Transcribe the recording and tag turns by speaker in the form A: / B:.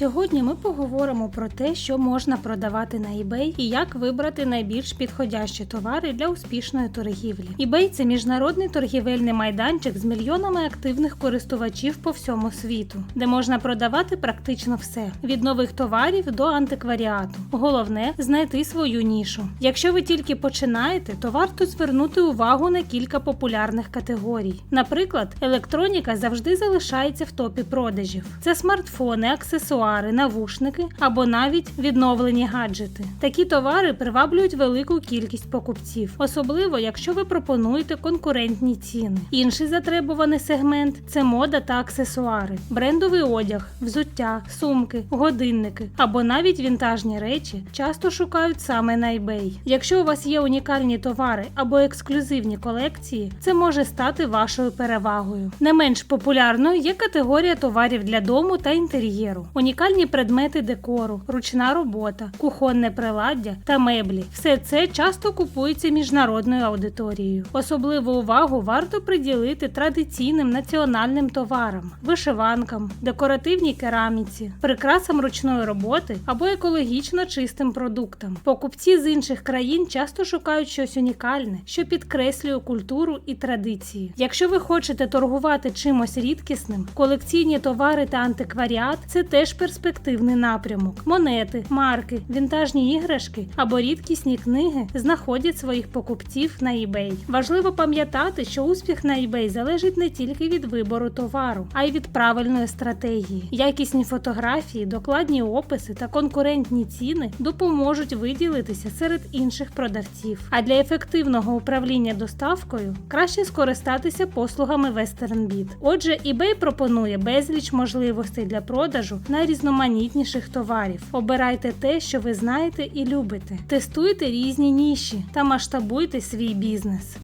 A: Сьогодні ми поговоримо про те, що можна продавати на eBay і як вибрати найбільш підходящі товари для успішної торгівлі. eBay – це міжнародний торгівельний майданчик з мільйонами активних користувачів по всьому світу, де можна продавати практично все від нових товарів до антикваріату. Головне знайти свою нішу. Якщо ви тільки починаєте, то варто звернути увагу на кілька популярних категорій. Наприклад, електроніка завжди залишається в топі продажів. Це смартфони, аксесуари, навушники або навіть відновлені гаджети. Такі товари приваблюють велику кількість покупців, особливо якщо ви пропонуєте конкурентні ціни. Інший затребуваний сегмент це мода та аксесуари, брендовий одяг, взуття, сумки, годинники або навіть вінтажні речі часто шукають саме на eBay. Якщо у вас є унікальні товари або ексклюзивні колекції, це може стати вашою перевагою. Не менш популярною є категорія товарів для дому та інтер'єру, унікальні предмети декору, ручна робота, кухонне приладдя та меблі. Все це часто купується міжнародною аудиторією. Особливу увагу варто приділити традиційним національним товарам, вишиванкам, декоративній кераміці, прикрасам ручної роботи або екологічно чистим продуктам. Покупці з інших країн часто шукають щось унікальне, що підкреслює культуру і традиції. Якщо ви хочете торгувати чимось рідкісним, колекційні товари та антикваріат це теж перспективний напрямок. Монети, марки, вінтажні іграшки або рідкісні книги знаходять своїх покупців на eBay. Важливо пам'ятати, що успіх на eBay залежить не тільки від вибору товару, а й від правильної стратегії. Якісні фотографії, докладні описи та конкурентні ціни допоможуть виділитися серед інших продавців. А для ефективного управління доставкою краще скористатися послугами WesternBit. Отже, eBay пропонує безліч можливостей для продажу найрізноманітніших товарів. Обирайте те, що ви знаєте і любите. Тестуйте різні ніші та масштабуйте свій бізнес.